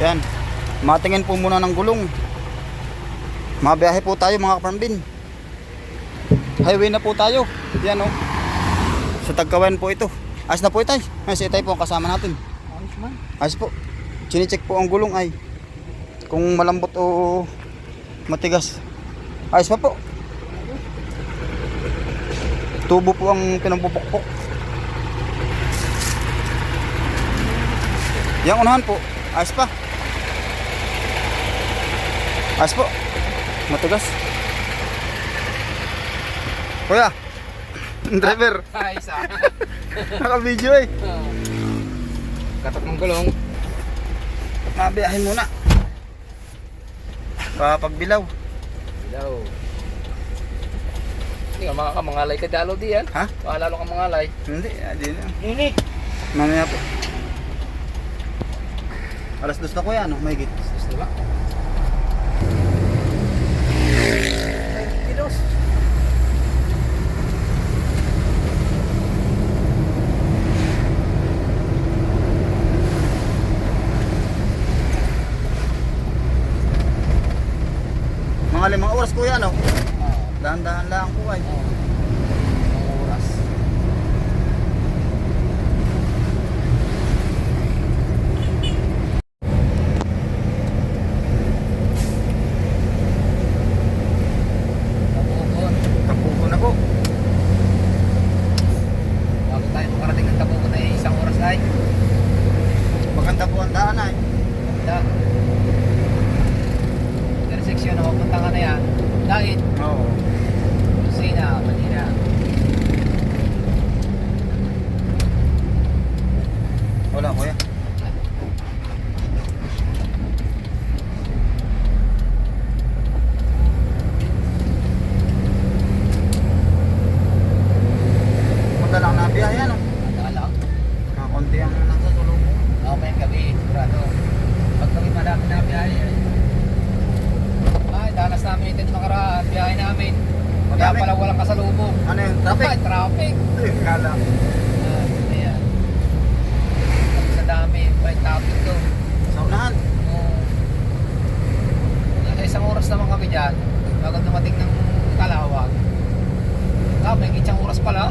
Yan. Matingin po muna ng gulong. Mabiyahe po tayo mga kaparambin. Highway na po tayo. Yan o. Sa Tagkawan po ito. Ayos na po itay. Ay, si itay po ang kasama natin. Ayos man. Ayos po. Chinicheck po ang gulong ay. Kung malambot o matigas. Ayos pa po. Tubo po ang pinambubukpok. Yang unahan po. Ayos pa. Ayos po. Matigas. Kuya. Driver. Ay, sa Naka-video eh. Katok ng gulong. Mabiyahin muna. Papagbilaw. Ilaw. Hindi ka makakamangalay ka dalo di yan. Ha? Makalalo ka mangalay. Hindi, ah, di na. Init. Mamaya po. Alas dos na kuya, ano? May git. Gusto ba? Kilos. Mga limang oras kuya, ano? Dahan-dahan lang po ay. Ang oras. Tabukon. Tapuko na po. Bago tayo makarating ng Tabukon ay isang oras ay. Maganda po ang daan ay. Da. Intersection na pupunta ka na yan. Dahil, Oo. Lucina, Manila. Wala kuya. Punta lang na biyahe, ano? Tanda lang. Kakunti ang nasa sulong. Mamaya gabi, sigurado. Pag kami madami na biyahe. Ay, danas namin ito nakaraan, biyahe namin. Kaya Madami? pala walang kasalubong. Ano yun? Traffic? Ay, traffic. Eh, kala. Ah, ayan. Sa dami, may traffic to. Sa unahan. Oo. Nasa isang oras naman kami dyan. Bago dumating ng Kalawag. Ah, may kitsang oras pala.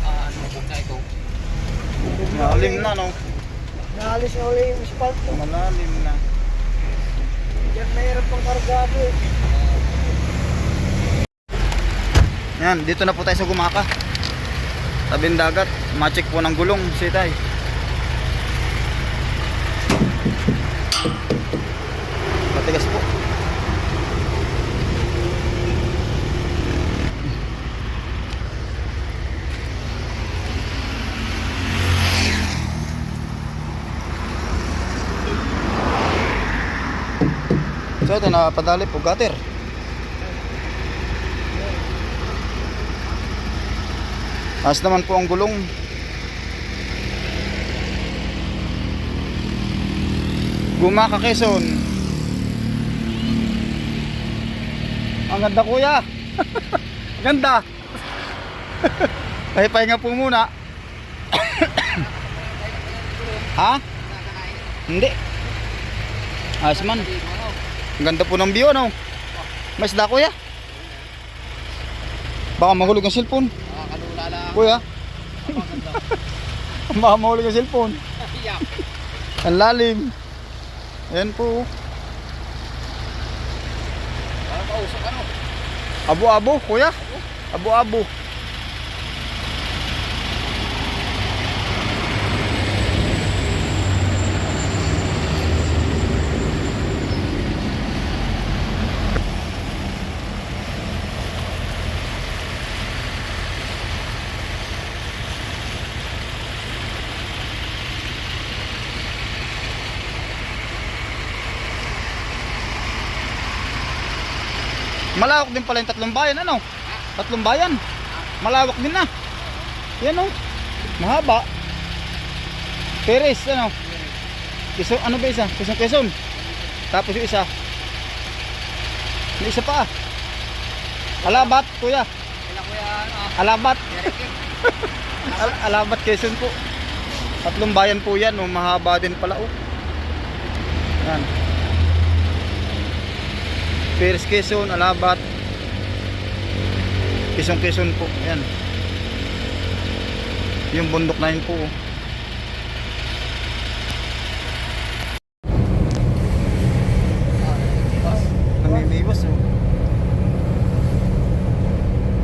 Ah, ano po na ito? Malalim na, no? Naalis na uli yung asphalt. Malalim na. Diyan mayroon pang kargado eh. Yan, dito na po tayo sa Gumaka. Tabing dagat. Macheck po ng gulong, sitay. Matigas po. So ito na padali po gutter. Taas naman po ang gulong. Gumaka Quezon. Ang ganda kuya. ganda. Pahipahinga po muna. ha? Hindi. Ayos man. Ang ganda po ng view, no? May isda, kuya. Baka mahulog ang cellphone. Nakakalula lang. Kuya, baka mahulog ang cellphone. Ang lalim. Ayan po. sa ano. Abo-abo, kuya. Abo-abo. Malawak din pala yung tatlong bayan, ano? Tatlong bayan. Malawak din na. Yan oh. Mahaba. Peres, ano? Quezon, ano ba isa? Quezon, Quezon. Tapos yung isa. May isa pa ah. Alabat, kuya. Yan, ah, Alabat. Al Alabat, Quezon po. Tatlong bayan po yan. Oh. Mahaba din pala oh. Yan. Peres, Quezon, Alabat. Quezon, Quezon po. Yan. Yung bundok na yun po. oh. Ah, boss. Namimiwas oh.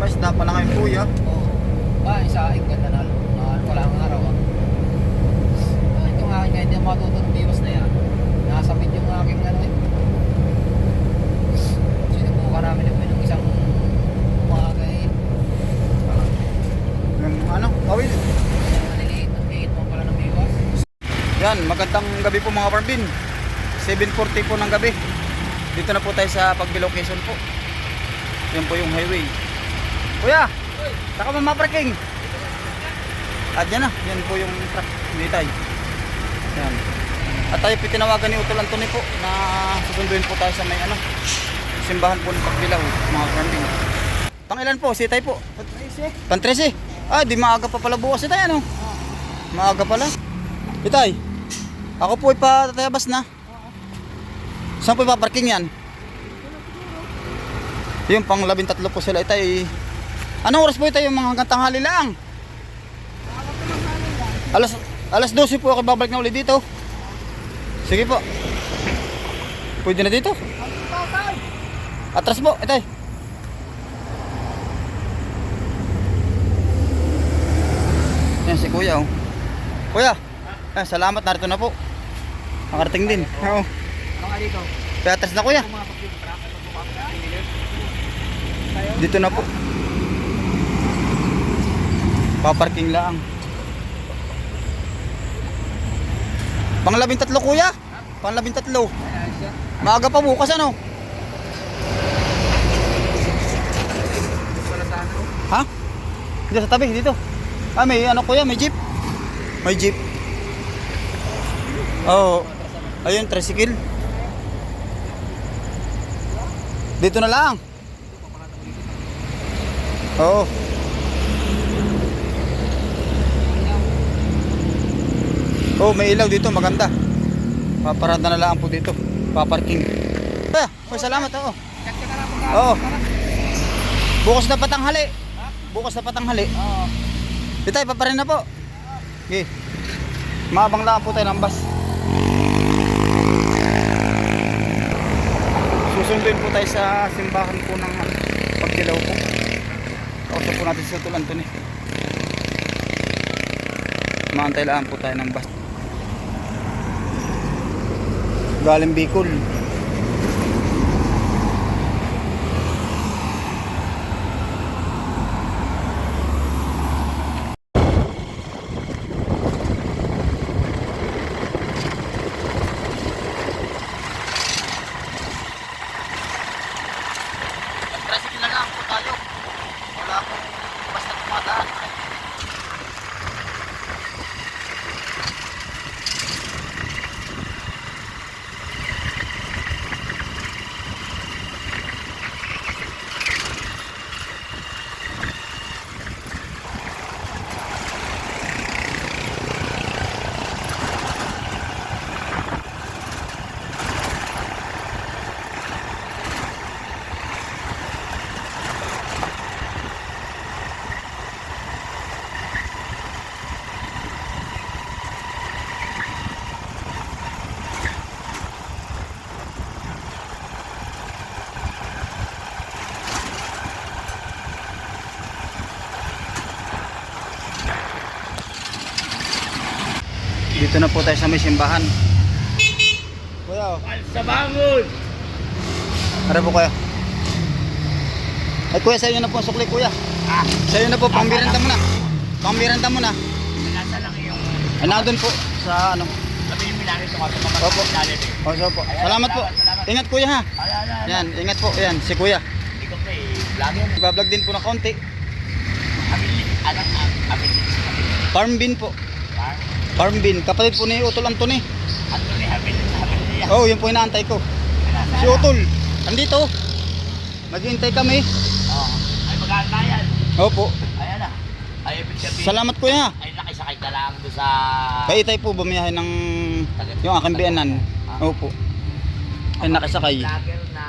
Mas pa na ngayon kuya. Oo. Ba, isa aking ganda na, na wala ang araw ah. Ah, itong aking kahit hindi matutong biwas na yan. Nasabit yung aking ano eh. Sinubukan namin yung isang umaga eh. Yung ano, kawil. Maliliit, ang liit mo pala ng biwas. Yan, magandang gabi po mga Barbin. 7.40 po ng gabi. Dito na po tayo sa Pagbilao Quezon po. Yan po yung highway. Kuya, saka mo maparking. At yan na, yan po yung truck. Hindi tayo. Yan. At tayo po tinawagan ni Utol Anthony po na susunduin po tayo sa may ano, simbahan po ng Pagbilao mga Barbin. Pang ilan po? Si tayo po? Pan 13. Ah, di maaga pa pala bukas si tayo ano? Maaga pala. Itay, ako po ay patatayabas na. Saan po ipaparking yan? Yung pang labintatlo po sila itay. Anong oras po ito yung mga hanggang tanghali lang? Alas, alas 12 po ako babalik na ulit dito. Sige po. Pwede na dito? Atras po, itay. Yan si kuya oh. Kuya, ah, salamat narito na po. Makarating din. Oo. Ano nga dito? Atras na kuya. Dito na po. Paparking lang. Pang labing tatlo kuya. Pang labing tatlo. Maaga pa bukas ano? Ha? Dito sa tabi, dito. Ah, may ano kuya, may jeep. May jeep. Oh. Ayun, tricycle. Dito na lang. Oo. Oh, may ilaw dito, maganda. Paparada na lang po dito. Paparking. Ah, oh, salamat, na po Oo. Bukas na patanghali. Bukas na patanghali. Oo. Itay, paparin na po. Okay. Maabang lang po tayo ng bus. Susunduin po tayo sa simbahan po ng pagdilaw po. Kausap po natin sa Tulan Anthony. Maantay lang po tayo ng bus. Galing Bicol. Dito na po tayo sa may simbahan. Kuya, oh. Sa bangon! Ano po kuya? Ay kuya, sa'yo na po ang sukli kuya. Ah, Sa'yo na po, pambiranta mo na. Pambiranta mo na. nasa lang yung... Ay, nandun po sa ano. Sabi yung minari sa kwarto mga Opo. ilalim eh. O, so po. Salamat po. Ingat kuya ha. Ala. Yan, ingat po. Yan, si kuya. Hindi ko pa eh. Vlogger. Ibablog din po na konti. Abilit. Anong abilit? Farm bin po. Farm? Farm bin. Kapatid po ni Utol. Ano abilit? Abilit niya. Oh, yun po inaantay ko. Si Utol. Andito. Maghihintay kami. Oo. Ay, mag-aantayan. Opo. Ayan na. Ay, ibig sabihin. Salamat kuya. Ay, nakisakay ka lang doon sa... Kay Itay po bumiyahe ng yung aking biyanan. Opo. Ay nakasakay. Vlogger na...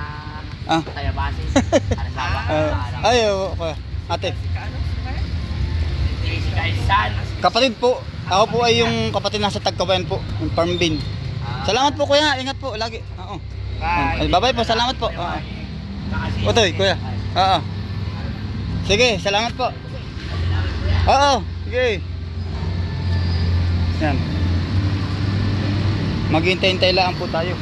Ah. Kaya basis. Ano sawa? Uh, ay, oo, kuya. Ate. Kapatid po. Ako po ay yung kapatid nasa Tagkabayan po. Yung farm bin. Salamat po kuya. Ingat po lagi. Oo. Ay, bye-bye po. Salamat po. Oo. Utoy, kuya. Oo. Sige, salamat po. Oo, sige. Yan. Maghintay-hintay lang po tayo.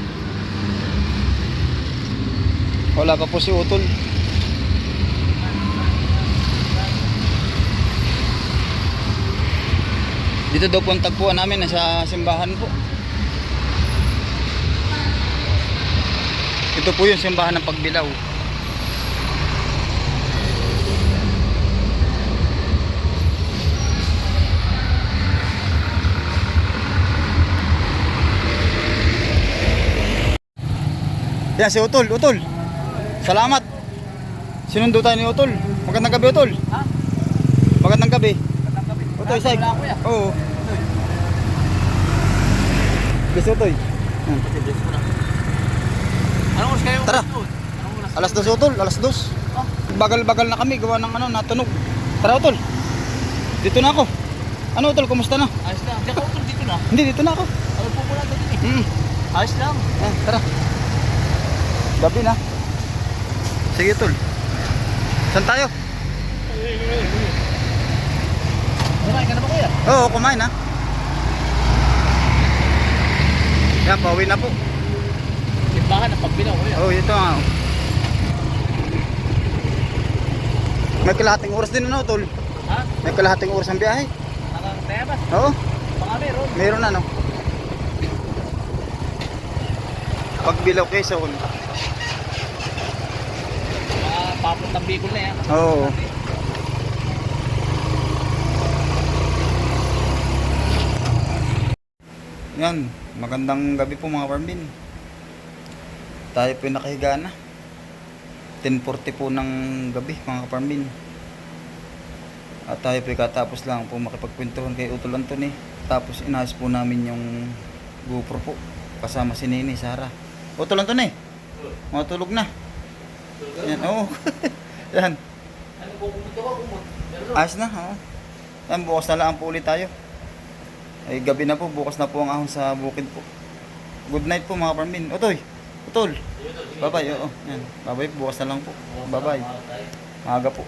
Wala pa po si Utol. Dito daw po ang tagpuan namin, nasa simbahan po. Ito po yung simbahan ng Pagbilaw. Yan si Utol, Utol. Salamat. Sinundo tayo ni Utol. Magandang gabi, Utol. Ha? Magandang gabi. Utoy, Sag. Oo. Gusto Utoy. Yan. Anong oras kayo? Tara. Alas dos Utol, alas dos. Bagal-bagal na kami, gawa ng ano, natunog. Tara Utol. Dito na ako. Ano Utol, kumusta na? Ayos lang. Hindi ako utol dito na. Hindi, dito na ako. Ano po muna dito eh. Hmm. Ayos lang. Yan, tara. Gabi na. Sige Utol. Saan tayo? Kumain ka na ba kuya? Oo, kumain ha. Yan, pauwi na po. Simbahan ng pagbilaw kuya. Oo, ito nga. oh. May kalahating oras din ano, Utol. Ha? May kalahating oras ang biyahe. Hanggang Tebas. Oo, Baka meron. meron na no. Pagbilaw Quezon. Mga papuntang Bicol na yan. Oo. Yan, magandang gabi po mga Parmbin. Tayo po yung nakahiga na. 10.40 po ng gabi mga Parmbin. At tayo po katapos lang po makipagkwentuhan kay Utol Anthony. Tapos inahas po namin yung GoPro po. Kasama si Nini Sara. Utol Anthony, matulog na. Yan, oo. Yan. Ano po? Pumunta. Ayos na, oo. Yan, bukas na lang po ulit tayo. Ay, gabi na po, bukas na po ang ahon sa bukid po. Good night po mga parmin. Otoy, utol. Bye-bye, oo. Yan. Bye-bye, bukas na lang po. Bye-bye. Maaga po.